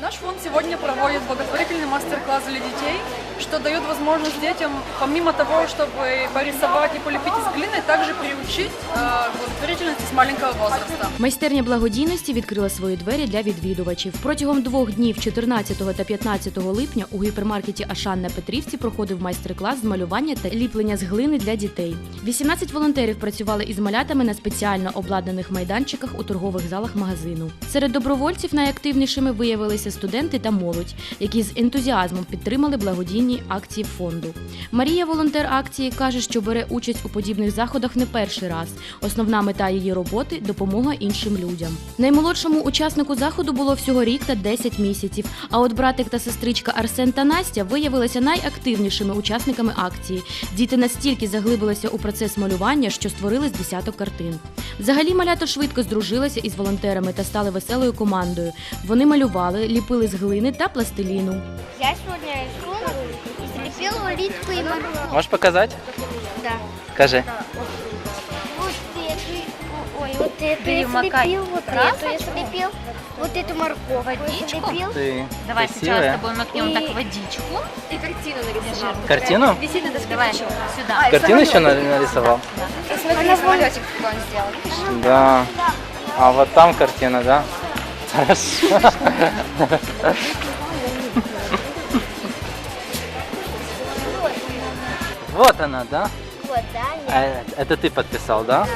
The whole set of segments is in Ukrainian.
Наш фонд сегодня проводит благотворительный мастер-класс для детей, что дает возможность детям, помимо того, чтобы порисовать и полепить из глины, также приучить э, к благотворительности с маленького возраста. Майстерня благодійності відкрила свої двері для відвідувачів. Протягом двох днів, 14 та 15 липня, у гіпермаркеті Ашан на Петрівці проходив майстер-клас з малювання та ліплення з глини для дітей. 18 волонтерів працювали із малятами на спеціально обладнаних майданчиках у торгових залах магазину. Серед добровольців найактивнішими виявилися студенти та молодь, які з ентузіазмом підтримали благодійні акції фонду. Марія, волонтер акції, каже, що бере участь у подібних заходах не перший раз. Основна мета її роботи допомога іншим людям. Наймолодшому учаснику заходу було всього рік та 10 місяців. А от братик та сестричка Арсен та Настя виявилися найактивнішими учасниками акції. Діти настільки заглибилися у процес малювання, що створили з десяток картин. Взагалі малята швидко здружилися із волонтерами та стали веселою командою. Вони малювали, ліпили з глини та пластиліну. Я сегодня рисую и слепила улитку и морковь. Можешь показать? Да. Скажи. Вот эту, ой, вот эту я Перемокай слепил, вот эту я слепил, вот эту морковку я Водичку? слепил. Ты Давай сейчас с красивая. тобой макнем И- так водичку. И картину нарисовал. Картину? Висит на доске Давай еще. сюда. Картину еще на- нарисовал? И смотри, самолетик какой он сделал. Видишь? Да. А вот там картина, да? Хорошо. Вот она, да? Вот, да, А это ты подписал, да? да?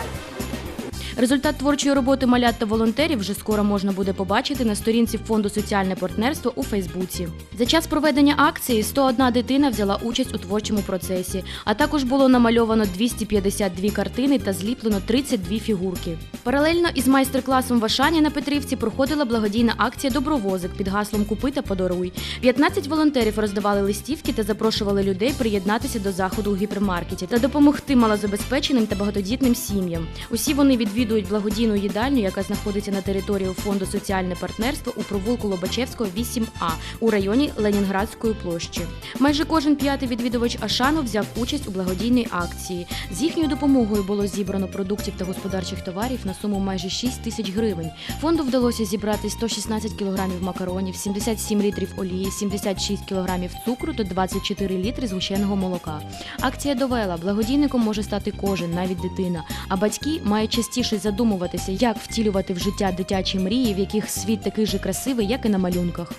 Результат творчої роботи малят та волонтерів вже скоро можна буде побачити на сторінці фонду соціальне партнерство у Фейсбуці. За час проведення акції 101 дитина взяла участь у творчому процесі, а також було намальовано 252 картини та зліплено 32 фігурки. Паралельно із майстер-класом в Ашані на Петрівці проходила благодійна акція Добровозик під гаслом Купи та подаруй. 15 волонтерів роздавали листівки та запрошували людей приєднатися до заходу у гіпермаркеті та допомогти малозабезпеченим та багатодітним сім'ям. Усі вони відвідують благодійну їдальню, яка знаходиться на території фонду соціальне партнерство у провулку Лобачевського 8А у районі Ленінградської площі. Майже кожен п'ятий відвідувач Ашану взяв участь у благодійній акції. З їхньою допомогою було зібрано продуктів та господарчих товарів на суму майже 6 тисяч гривень. Фонду вдалося зібрати 116 кілограмів макаронів, 77 літрів олії, 76 кілограмів цукру та 24 літри згущеного молока. Акція довела, благодійником може стати кожен, навіть дитина. А батьки мають частіше задумуватися, як втілювати в життя дитячі мрії, в яких світ такий же красивий, як і на малюнках.